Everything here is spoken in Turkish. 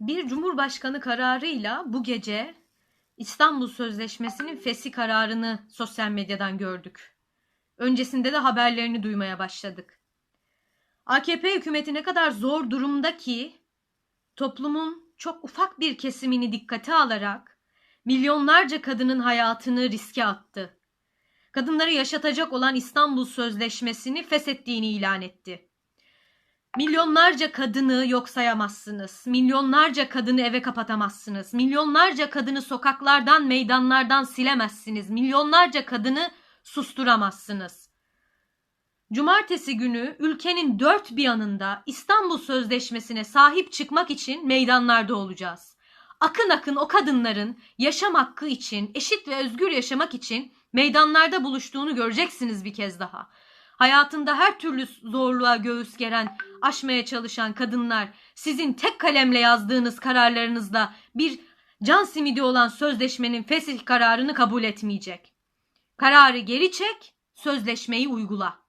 Bir Cumhurbaşkanı kararıyla bu gece İstanbul Sözleşmesi'nin fesih kararını sosyal medyadan gördük. Öncesinde de haberlerini duymaya başladık. AKP hükümeti ne kadar zor durumda ki toplumun çok ufak bir kesimini dikkate alarak milyonlarca kadının hayatını riske attı. Kadınları yaşatacak olan İstanbul Sözleşmesi'ni feshettiğini ilan etti. Milyonlarca kadını yok sayamazsınız. Milyonlarca kadını eve kapatamazsınız. Milyonlarca kadını sokaklardan, meydanlardan silemezsiniz. Milyonlarca kadını susturamazsınız. Cumartesi günü ülkenin dört bir yanında İstanbul Sözleşmesi'ne sahip çıkmak için meydanlarda olacağız. Akın akın o kadınların yaşam hakkı için, eşit ve özgür yaşamak için meydanlarda buluştuğunu göreceksiniz bir kez daha. Hayatında her türlü zorluğa göğüs geren, aşmaya çalışan kadınlar sizin tek kalemle yazdığınız kararlarınızla bir can simidi olan sözleşmenin fesih kararını kabul etmeyecek. Kararı geri çek, sözleşmeyi uygula.